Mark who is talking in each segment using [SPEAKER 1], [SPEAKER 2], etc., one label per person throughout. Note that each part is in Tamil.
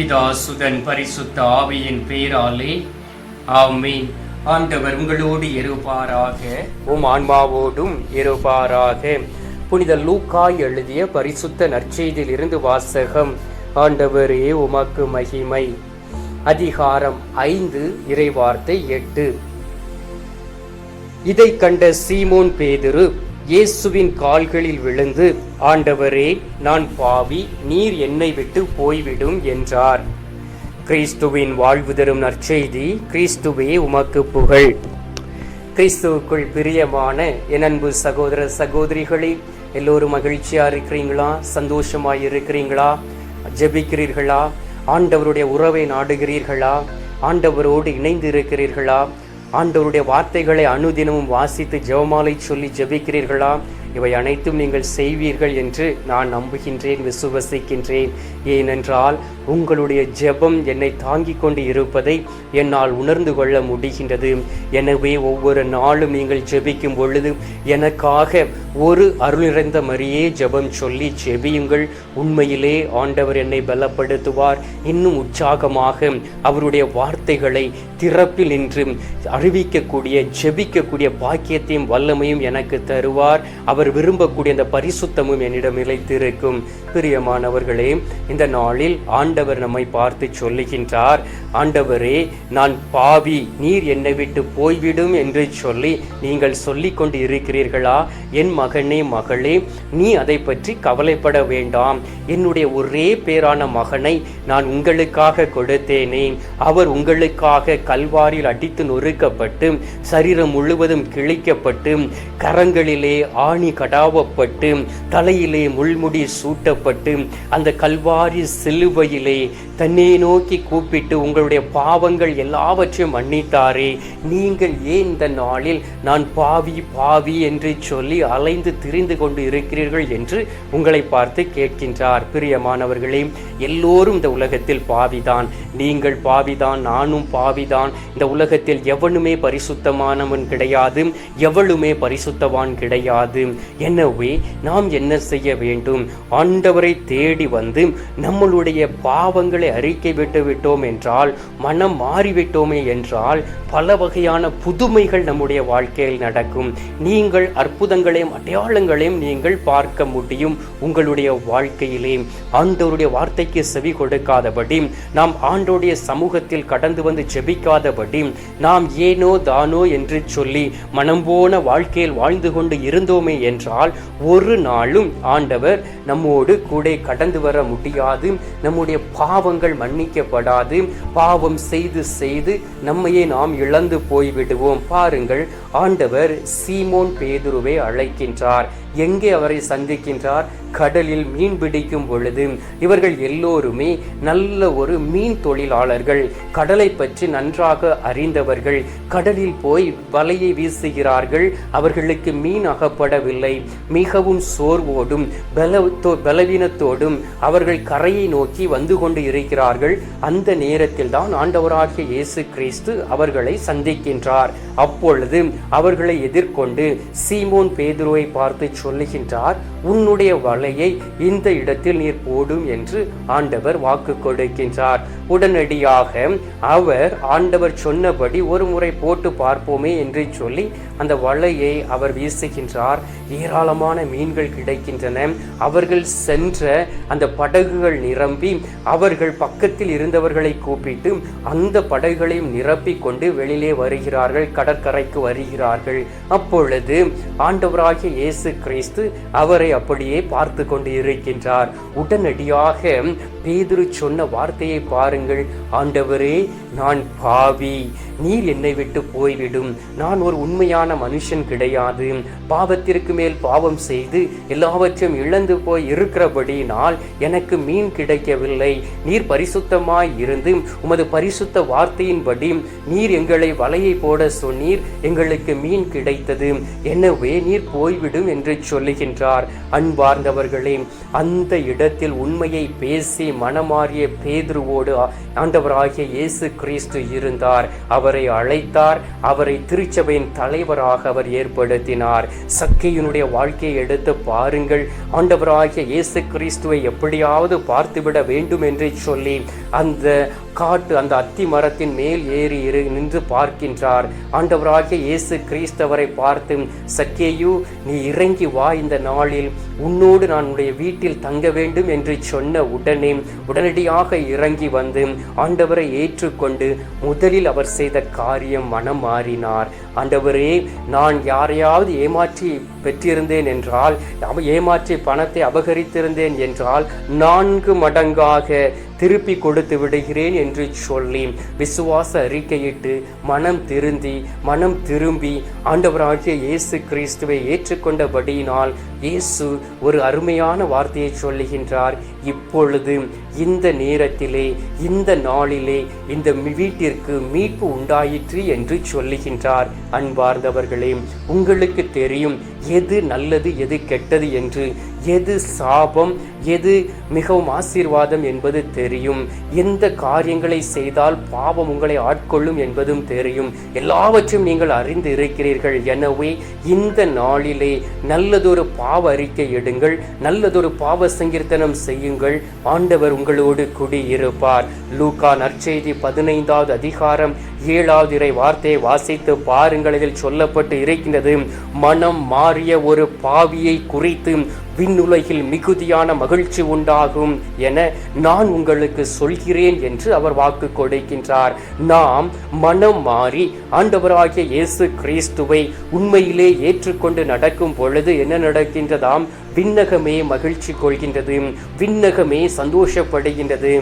[SPEAKER 1] பிதா சுதன் பரிசுத்த ஆவியின் பேராலே ஆமென். ஆண்டவர் உங்களோடு இருப்பாராக. உம் ஆன்மாவோடும் இருப்பாராக. புனித லூக்காய் எழுதிய பரிசுத்த நற்செய்தியிலிருந்து வாசகம் ஆண்டவரே உமக்கு மகிமை. அதிகாரம் ஐந்து இறைவார்த்தை எட்டு. இதை கண்ட சீமோன் பேதுரு இயேசுவின் கால்களில் விழுந்து ஆண்டவரே நான் பாவி நீர் என்னை விட்டு போய்விடும் என்றார். கிறிஸ்துவின் வாழ்வு தரும் நற்செய்தி கிறிஸ்துவே உமக்கு புகழ். கிறிஸ்துவுக்குள் பிரியமான என் அன்பு சகோதர சகோதரிகளே எல்லோரும் மகிழ்ச்சியா இருக்கிறீங்களா? சந்தோஷமா இருக்கிறீங்களா? ஜெபிக்கிறீர்களா? ஆண்டவருடைய உறவை நாடுகிறீர்களா? ஆண்டவரோடு இணைந்து இருக்கிறீர்களா ஆண்டவருடைய வார்த்தைகளை அனுதினமும் வாசித்து ஜெபமாலை சொல்லி ஜெபிக்கிறீர்களா? இவை அனைத்தும் நீங்கள் செய்வீர்கள் என்று நான் நம்புகின்றேன் விசுவசிக்கின்றேன். ஏனென்றால் உங்களுடைய ஜெபம் என்னை தாங்கிக் கொண்டு இருப்பதை என்னால் உணர்ந்து கொள்ள முடிகின்றது. எனவே ஒவ்வொரு நாளும் நீங்கள் ஜெபிக்கும் பொழுது எனக்காக ஒரு அருள் நிறைந்த மரியே ஜெபம் சொல்லி ஜெபியுங்கள். உண்மையிலே ஆண்டவர் என்னை பலப்படுத்துவார். இன்னும் உற்சாகமாக அவருடைய வார்த்தைகளை திறப்பில் நின்று அறிவிக்கக்கூடிய ஜெபிக்கக்கூடிய பாக்கியத்தையும் வல்லமையும் எனக்கு தருவார். அவர் விரும்பக்கூடிய அந்த பரிசுத்தமும் என்னிடம் நிலைத்திருக்கும். பிரியமானவர்களே இந்த நாளில் ஆண்டவர் நம்மை பார்த்து சொல்லுகின்றார் ஆண்டவரே நான் பாவி நீர் என்னை விட்டு போய்விடும் என்று சொல்லி நீங்கள் சொல்லிக் கொண்டு இருக்கிறீர்களா என் மகனே மகளே நீ அதை பற்றி கவலைப்பட வேண்டாம். என்னுடைய ஒரே பேரான மகனை நான் உங்களுக்காக கொடுத்தேனே. அவர் உங்களுக்காக கல்வாரில் அடித்து நொறுக்கப்பட்டு சரீரம் முழுவதும் கிழிக்கப்பட்டு கரங்களிலே ஆணி கடாவப்பட்டு தலையிலே முள்முடி சூட்டப்பட்டு அந்த கல்வாரி சிலுவையிலே தன்னை நோக்கி கூப்பிட்டு உங்களுடைய பாவங்கள் எல்லாவற்றையும் மன்னித்தாரே. நீங்கள் ஏன் இந்த நாளில் நான் பாவி பாவி என்று சொல்லி அலைந்து திரிந்து கொண்டு இருக்கிறீர்கள் என்று உங்களை பார்த்து கேட்கின்றார். பிரியமானவர்களே எல்லோரும் இந்த உலகத்தில் பாவிதான். நீங்கள் பாவிதான் நானும் பாவிதான். இந்த உலகத்தில் எவனுமே பரிசுத்தமானவன் கிடையாது எவளுமே பரிசுத்தவான் கிடையாது. எனவே நாம் என்ன செய்ய வேண்டும்? ஆண்டவரை தேடி வந்து நம்மளுடைய பாவங்களை அறிக்கை விட்டு விட்டோம் என்றால் மனம் மாறிவிட்டோமே என்றால் பல வகையான புதுமைகள் நம்முடைய வாழ்க்கையில் நடக்கும். நீங்கள் அற்புதங்களையும் அடையாளங்களையும் நீங்கள் பார்க்க முடியும் உங்களுடைய வாழ்க்கையிலே. ஆண்டவருடைய வார்த்தைக்கு செவி கொடுக்காதபடி நாம் ஆண்டோடைய சமூகத்தில் கடந்து வந்து ஜெபிக்காதபடி நாம் ஏனோ தானோ என்று சொல்லி மனம் போன வாழ்க்கையில் வாழ்ந்து கொண்டு இருந்தோமே என்றால் ஒரு நாளும் ஆண்டவர் நம்மோடு கூட கடந்து வர முடியாது. நம்முடைய பாவங்கள் மன்னிக்கப்படாது. பாவம் செய்து செய்து நம்மையே நாம் இழந்து போய்விடுவோம். பாருங்கள் ஆண்டவர் சீமோன் பேதுருவை அழைக்கின்றார். எங்கே அவரை சந்திக்கின்றார்? கடலில் மீன் பிடிக்கும் பொழுது. இவர்கள் எல்லோருமே நல்ல ஒரு மீன் தொழிலாளர்கள். கடலை பற்றி நன்றாக அறிந்தவர்கள். கடலில் போய் வலையை வீசுகிறார்கள். அவர்களுக்கு மீன் அகப்படவில்லை. மிகவும் சோர்வோடும் பல பலவீனத்தோடும் அவர்கள் கரையை நோக்கி வந்து கொண்டு இருக்கிறார்கள். அந்த நேரத்தில் தான் ஆண்டவராகிய இயேசு கிறிஸ்து அவர்களை சந்திக்கின்றார். அப்பொழுது அவர்களை எதிர்கொண்டு சீமோன் பேதுருவை பார்த்து சொல்லுகின்றார் உன்னுடைய வலையை இந்த இடத்தில் நீர் போடும் என்று ஆண்டவர் வாக்கு கொடுக்கின்றார். உடனடியாக அவர் ஆண்டவர் சொன்னபடி ஒரு முறை போட்டு பார்ப்போமே என்று சொல்லி அந்த வலையை அவர் வீசுகின்றார். ஏராளமான மீன்கள் கிடைக்கின்றன. அவர்கள் சென்ற சென்ற அந்த படகுகள் நிரம்பி அவர்கள் பக்கத்தில் இருந்தவர்களை கூப்பிட்டு அந்த படகுகளையும் நிரப்பிக் கொண்டு வெளியிலே வருகிறார்கள் கடற்கரைக்கு வருகிறார்கள். அப்பொழுது ஆண்டவராகிய இயேசு கிறிஸ்து அவரை அப்படியே பார்த்து கொண்டு இருக்கின்றார். உடனடியாக பேதுரு சொன்ன வார்த்தையை பாருங்கள். ஆண்டவரே நான் பாவி. நீர் என்னை விட்டு போய்விடும். நான் ஒரு உண்மையான மனுஷன் கிடையாது. பாவத்திற்கு மேல் பாவம் செய்து எல்லாவற்றையும் இழந்து போய் இருக்கிற இருக்கிறபடியினால் எனக்கு மீன் கிடைக்கவில்லை. நீர் பரிசுத்தமாய் இருந்து உமது பரிசுத்த வார்த்தையின்படி நீர் எங்களை வலையை போட சொன்னீர். எங்களுக்கு மீன் கிடைத்தது. எனவே நீர் போய்விடும் என்று சொல்லுகின்றார். அன்பார்ந்தவர்களே அந்த இடத்தில் உண்மையை பேசி மனமாறிய பேதுருவோடு ஆண்டவராகிய இயேசு கிறிஸ்து இருந்தார். அவரை அழைத்தார். அவரை திருச்சபையின் தலைவராக அவர் ஏற்படுத்தினார். சக்கையினுடைய வாழ்க்கையை எடுத்து பாருங்கள். ஆண்டவராகிய இயேசு இயேசு கிறிஸ்துவை எப்படியாவது பார்த்துவிட வேண்டும் என்று சொல்லி அந்த காட்டு அந்த அத்தி மரத்தின் மேல் ஏறி இரு நின்று பார்க்கின்றார். ஆண்டவராகிய இயேசு கிறிஸ்தவரை பார்த்து சக்கேயு நீ இறங்கி வா இந்த நாளில். உன்னோடு நான் உன்னுடைய வீட்டில் தங்க வேண்டும் என்று சொன்ன உடனே உடனடியாக இறங்கி வந்து ஆண்டவரை ஏற்றுக்கொண்டு முதலில் அவர் செய்த காரியம் மனம் மாறினார் ஆண்டவரே நான் யாரையாவது ஏமாற்றி பெற்றிருந்தேன் என்றால் ஏமாற்றி பணத்தை அபகரித்திருந்தேன் என்றால் நான்கு மடங்காக திருப்பி கொடுத்து விடுகிறேன் என்று சொல்லி விசுவாச அறிக்கையிட்டு மனம் திருந்தி மனம் திரும்பி ஆண்டவராகிய இயேசு கிறிஸ்துவை ஏற்றுக்கொண்டபடியினால் இயேசு ஒரு அருமையான வார்த்தையை சொல்லுகின்றார். இப்பொழுது இந்த நேரத்திலே இந்த நாளிலே இந்த வீட்டிற்கு மீட்பு உண்டாயிற்று என்று சொல்லுகின்றார். அன்பார்ந்தவர்களே உங்களுக்கு தெரியும் எது நல்லது எது கெட்டது என்று எது சாபம் எது மிகவும் ஆசீர்வாதம் என்பது தெரியும். எந்த காரியங்களை செய்தால் பாவம் உங்களை ஆட்கொள்ளும் என்பதும் தெரியும். எல்லாவற்றையும் நீங்கள் அறிந்து இருக்கிறீர்கள். எனவே இந்த நாளிலே நல்லதொரு பாவ அறிக்கை எடுங்கள். நல்லதொரு பாவ சங்கீர்த்தனம் செய்யுங்கள். ஆண்டவர் உங்களோடு குடியிருப்பார். லூகா நற்செய்தி பதினைந்தாவது அதிகாரம் ஏழாவது இறை வார்த்தையை வாசித்து பாருங்கள். இதில் சொல்லப்பட்டு இருக்கின்றது மனம் மாறிய ஒரு பாவியை குறித்து விண்ணுலகில் மிகுதியான மகிழ்ச்சி உண்டாகும் என நான் உங்களுக்கு சொல்கிறேன் என்று அவர் வாக்கு கொடுக்கின்றார். நாம் மனம் மாறி ஆண்டவராகிய இயேசு கிறிஸ்துவை உண்மையிலே ஏற்றுக்கொண்டு நடக்கும் பொழுது என்ன நடக்கின்றதாம்? விண்ணகமே மகிழ்ச்சி கொள்கின்றது விண்ணகமே சந்தோஷப்படுகின்றது.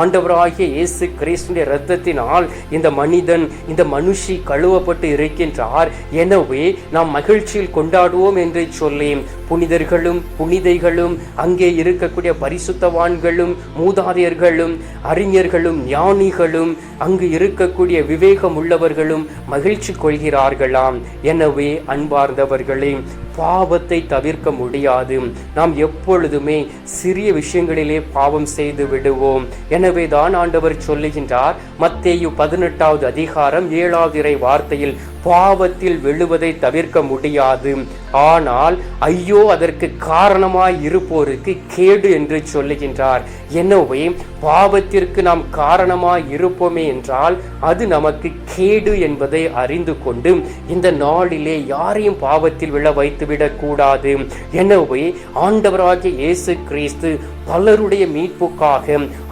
[SPEAKER 1] ஆண்டவராகிய இயேசு கிறிஸ்துடைய இரத்தத்தினால் இந்த மனிதன் இந்த மனுஷி கழுவப்பட்டு இருக்கின்றார். எனவே நாம் மகிழ்ச்சியில் கொண்டாடுவோம் என்று சொல்லி புனிதர்களும் புனிதைகளும் அங்கே இருக்கக்கூடிய பரிசுத்தவான்களும் மூதாதையர்களும் அறிஞர்களும் ஞானிகளும் அங்கு இருக்கக்கூடிய விவேகம் உள்ளவர்களும் மகிழ்ச்சி கொள்கிறார்களாம். எனவே அன்பார்ந்தவர்களே பாவத்தை தவிர்க்க முடியாது. நாம் எப்பொழுதுமே சிறிய விஷயங்களிலே பாவம் செய்து விடுவோம். எனவே தான் ஆண்டவர் சொல்லுகின்றார் மத்தேயு பதினெட்டாவது அதிகாரம் ஏழாவது இறை வார்த்தையில் பாவத்தில் விழுவதை தவிர்க்க முடியாது. ஆனால் ஐயோ அதற்கு காரணமாய் இருப்போருக்கு கேடு என்று சொல்லுகின்றார். எனவே பாவத்திற்கு நாம் காரணமாய் இருப்போமே என்றால் அது நமக்கு கேடு என்பதை அறிந்து கொண்டு இந்த நாளிலே யாரையும் பாவத்தில் விழ வைத்துவிடக் கூடாது எனவே ஆண்டவராகிய இயேசு கிறிஸ்து பலருடைய மீட்புக்காக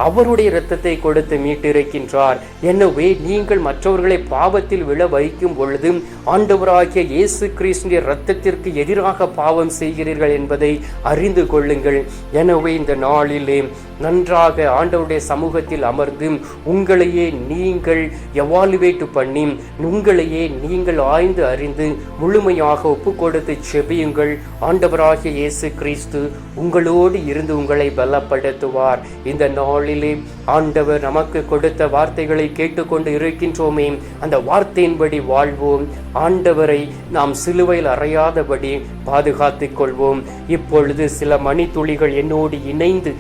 [SPEAKER 1] அவருடைய இரத்தத்தை கொடுத்து மீட்டிருக்கின்றார். எனவே நீங்கள் மற்றவர்களை பாவத்தில் விழ வைக்கும் பொழுது ஆண்டவராகிய இயேசு கிறிஸ்துடைய இரத்தத்திற்கு எதிராக பாவம் செய்கிறீர்கள் என்பதை அறிந்து கொள்ளுங்கள். எனவே இந்த நாளிலே நன்றாக ஆண்டவருடைய சமூகத்தில் அமர்ந்து உங்களையே நீங்கள் எவாலுவேட் பண்ணி உங்களையே நீங்கள் ஆய்ந்து அறிந்து முழுமையாக ஒப்பு கொடுத்து செபியுங்கள். ஆண்டவராகிய இயேசு கிறிஸ்து உங்களோடு இருந்து உங்களை பலப்படுத்துவார். இந்த நாளிலே ஆண்டவர் நமக்கு கொடுத்த வார்த்தைகளை கேட்டுக்கொண்டு இருக்கின்றோமே அந்த வார்த்தையின்படி வாழ்வோம். ஆண்டவரை நாம் சிலுவையில் அறையாதபடி பாதுகாத்துக் கொள்வோம். இப்பொழுது சில மணித்துளிகள் என்னோடு இணைந்து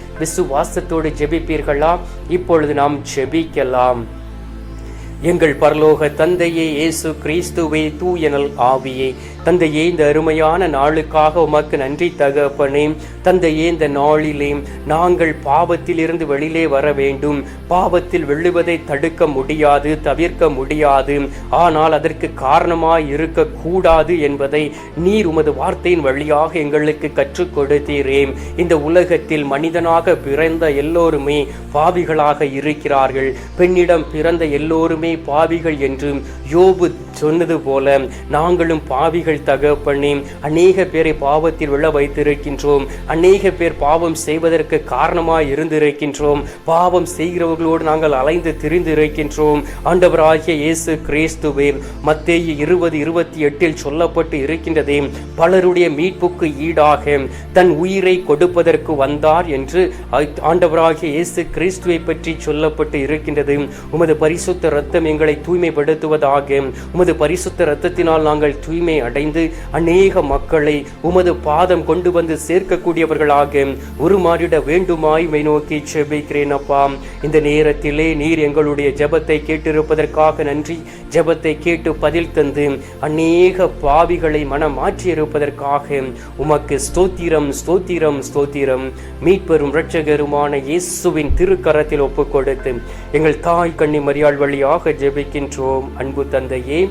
[SPEAKER 1] விசுவாசத்தோடு ஜெபிப்பீர்களா? இப்பொழுது நாம் ஜெபிக்கலாம். எங்கள் பரலோக தந்தையே இயேசு கிறிஸ்துவே தூயனல் ஆவியே. தந்தையே இந்த அருமையான நாளுக்காக உமக்கு நன்றி தகப்பனே. தந்தையே இந்த நாளிலே நாங்கள் பாவத்திலிருந்து வெளியிலே வர வேண்டும். பாவத்தில் விழுவதை தடுக்க முடியாது தவிர்க்க முடியாது. ஆனால் அதற்கு காரணமாய் இருக்கக்கூடாது என்பதை நீர் உமது வார்த்தையின் வழியாக எங்களுக்கு கற்றுக் கொடுத்தீரே. இந்த உலகத்தில் மனிதனாக பிறந்த எல்லோருமே பாவிகளாக இருக்கிறார்கள். பெண்ணிடம் பிறந்த எல்லோருமே பாவிகள் என்று யோபு சொன்னது போல நாங்களும் பாவிகள் தகப்பண்ணி அநேக பேரை பாவத்தில் விழ வைத்திருக்கின்றோம். அநேக பேர் பாவம் செய்வதற்கு காரணமாக இருந்திருக்கின்றோம். பாவம் செய்கிறவர்களோடு நாங்கள் அலைந்து திரிந்து இருக்கின்றோம் ஆண்டவராகிய இயேசு கிறிஸ்துவே மத்தேயு இருபது இருபத்தி எட்டில் சொல்லப்பட்டு இருக்கின்றதே பலருடைய மீட்புக்கு ஈடாக தன் உயிரை கொடுப்பதற்கு வந்தார் என்று ஆண்டவராகிய இயேசு கிறிஸ்துவை பற்றி சொல்லப்பட்டு இருக்கின்றது. உமது பரிசுத்த ரத்தம் எங்களை தூய்மைப்படுத்துவதாக உமது பரிசுத்த ரத்தத்தினால் நாங்கள் தூய்மை அடைந்து அநேக மக்களை உமது பாதம் கொண்டு வந்து சேர்க்கக்கூடியவர்களாக உருமாறிட வேண்டுமாய் மை நோக்கி செபிக்கிறேன் அப்பா. இந்த நேரத்திலே நீர் எங்களுடைய ஜெபத்தை கேட்டிருப்பதற்காக நன்றி. ஜெபத்தை கேட்டு பதில் தந்து அநேக பாவிகளை மனம் மாற்றியிருப்பதற்காக உமக்கு ஸ்தோத்திரம் ஸ்தோத்திரம் ஸ்தோத்திரம். மீட்பெரும் இரட்சகருமான இயேசுவின் திருக்கரத்தில் ஒப்புக் கொடுத்து எங்கள் தாய் கண்ணி மரியாள் வழியாக ஜெபிக்கின்றோம். அன்பு தந்தையே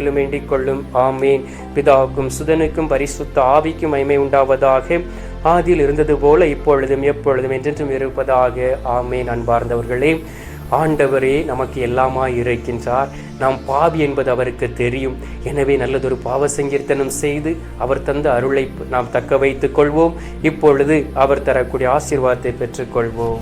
[SPEAKER 1] நாமத்திலும் வேண்டிக் கொள்ளும் ஆமேன். பிதாவுக்கும் சுதனுக்கும் பரிசுத்த ஆவிக்கும் மைமை உண்டாவதாக. ஆதியில் இருந்தது போல இப்பொழுதும் எப்பொழுதும் என்றென்றும் இருப்பதாக. ஆமேன். அன்பார்ந்தவர்களே ஆண்டவரே நமக்கு எல்லாமா இருக்கின்றார். நாம் பாவி என்பது அவருக்கு தெரியும். எனவே நல்லதொரு பாவ சங்கீர்த்தனம் செய்து அவர் தந்த அருளை நாம் தக்க வைத்துக் கொள்வோம். இப்பொழுது அவர் தரக்கூடிய ஆசீர்வாதத்தை பெற்றுக்கொள்வோம்.